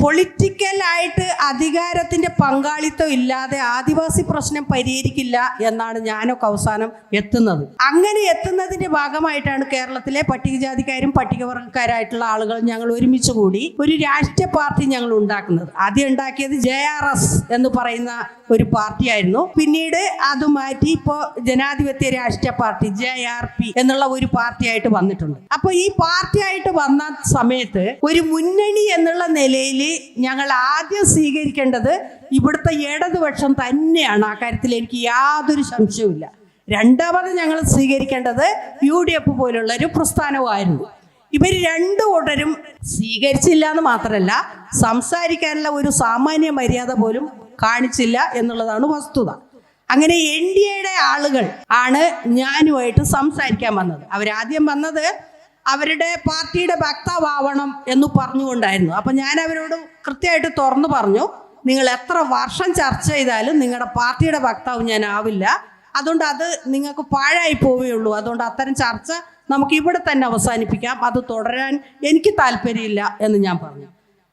പൊളിറ്റിക്കലായിട്ട് അധികാരത്തിന്റെ പങ്കാളിത്തം ഇല്ലാതെ ആദിവാസി പ്രശ്നം പരിഹരിക്കില്ല എന്നാണ് ഞാനൊക്കെ അവസാനം എത്തുന്നത്. അങ്ങനെ എത്തുന്നതിന്റെ ഭാഗമായിട്ടാണ് കേരളത്തിലെ പട്ടികജാതിക്കാരും പട്ടികവർഗക്കാരായിട്ടുള്ള ആളുകൾ ഞങ്ങൾ ഒരുമിച്ച് കൂടി ഒരു രാഷ്ട്രീയ പാർട്ടി ഞങ്ങൾ ഉണ്ടാക്കുന്നത്. ആദ്യം ഉണ്ടാക്കിയത് ജെ ആർ എസ് എന്ന് പറയുന്ന ഒരു പാർട്ടിയായിരുന്നു. പിന്നീട് അത് മാറ്റി ഇപ്പോൾ ജനാധിപത്യ രാഷ്ട്രീയ പാർട്ടി ജെ ആർ പി എന്നുള്ള ഒരു പാർട്ടിയായിട്ട് വന്നിട്ടുണ്ട്. അപ്പോൾ ഈ പാർട്ടിയായിട്ട് വന്ന സമയത്ത് ഒരു മുന്നണി എന്നുള്ള നിലയിൽ ഞങ്ങൾ ആദ്യം സ്വീകരിക്കേണ്ടത് ഇവിടുത്തെ ഇടതുപക്ഷം തന്നെയാണ്. ആ കാര്യത്തിൽ എനിക്ക് യാതൊരു സംശയവുമില്ല രണ്ടാമത് ഞങ്ങൾ സ്വീകരിക്കേണ്ടത് യു ഡി എഫ് പോലുള്ള ഒരു പ്രസ്ഥാനമായിരുന്നു ഇവർ രണ്ടു കൂട്ടരും സ്വീകരിച്ചില്ല എന്ന് മാത്രമല്ല സംസാരിക്കാനുള്ള ഒരു സാമാന്യ മര്യാദ പോലും കാണിച്ചില്ല എന്നുള്ളതാണ് വസ്തുത. അങ്ങനെ എൻ ഡി എയുടെ ആളുകൾ ആണ് ഞാനുമായിട്ട് സംസാരിക്കാൻ വന്നത്. അവരാദ്യം വന്നത് അവരുടെ പാർട്ടിയുടെ വക്താവണം എന്ന് പറഞ്ഞുകൊണ്ടായിരുന്നു. അപ്പം ഞാൻ അവരോട് കൃത്യമായിട്ട് തുറന്നു പറഞ്ഞു നിങ്ങൾ എത്ര വർഷം ചർച്ച ചെയ്താലും നിങ്ങളുടെ പാർട്ടിയുടെ വക്താവ് ഞാൻ ആവില്ല. അതുകൊണ്ട് അത് നിങ്ങൾക്ക് പാഴായി പോവുകയുള്ളൂ അതുകൊണ്ട് അത്തരം ചർച്ച നമുക്ക് ഇവിടെ തന്നെ അവസാനിപ്പിക്കാം. അത് തുടരാൻ എനിക്ക് താല്പര്യമില്ല എന്ന് ഞാൻ പറഞ്ഞു.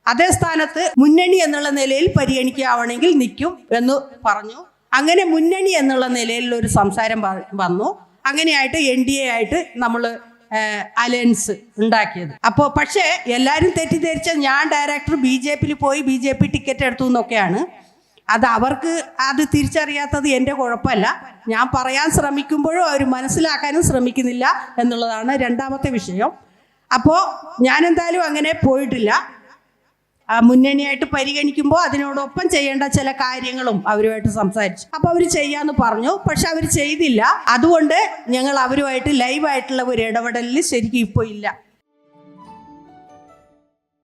അതേ സ്ഥാനത്ത് മുന്നണി എന്നുള്ള നിലയിൽ പരിഗണിക്കാവണമെങ്കിൽ നിൽക്കും എന്ന് പറഞ്ഞു. അങ്ങനെ മുന്നണി എന്നുള്ള നിലയിൽ ഒരു സംസാരം വന്നു. അങ്ങനെയായിട്ട് എൻ ഡി എ ആയിട്ട് നമ്മൾ അലയൻസ് ഉണ്ടാക്കിയത്. അപ്പോൾ പക്ഷേ എല്ലാവരും തെറ്റിദ്ധരിച്ച ഞാൻ ഡയറക്ടർ ബി ജെ പിയിൽ പോയി ബി ജെ പി ടിക്കറ്റ് എടുത്തു എന്നൊക്കെയാണ്. അത് അവർക്ക് അത് തിരിച്ചറിയാത്തത് എന്റെ കുഴപ്പമല്ല. ഞാൻ പറയാൻ ശ്രമിക്കുമ്പോഴും അവർ മനസ്സിലാക്കാനും ശ്രമിക്കുന്നില്ല എന്നുള്ളതാണ് രണ്ടാമത്തെ വിഷയം. അപ്പോൾ ഞാൻ എന്തായാലും അങ്ങനെ പോയിട്ടില്ല. മുന്നണിയായിട്ട് പരിഗണിക്കുമ്പോൾ അതിനോടൊപ്പം ചെയ്യേണ്ട ചില കാര്യങ്ങളും അവരുമായിട്ട് സംസാരിച്ചു. അപ്പോൾ അവർ ചെയ്യാന്ന് പറഞ്ഞു. പക്ഷെ അവർ ചെയ്തില്ല. അതുകൊണ്ട് ഞങ്ങൾ അവരുമായിട്ട് ലൈവായിട്ടുള്ള ഒരു ഇടപെടലിൽ ശരിക്കും ഇപ്പോൾ ഇല്ല.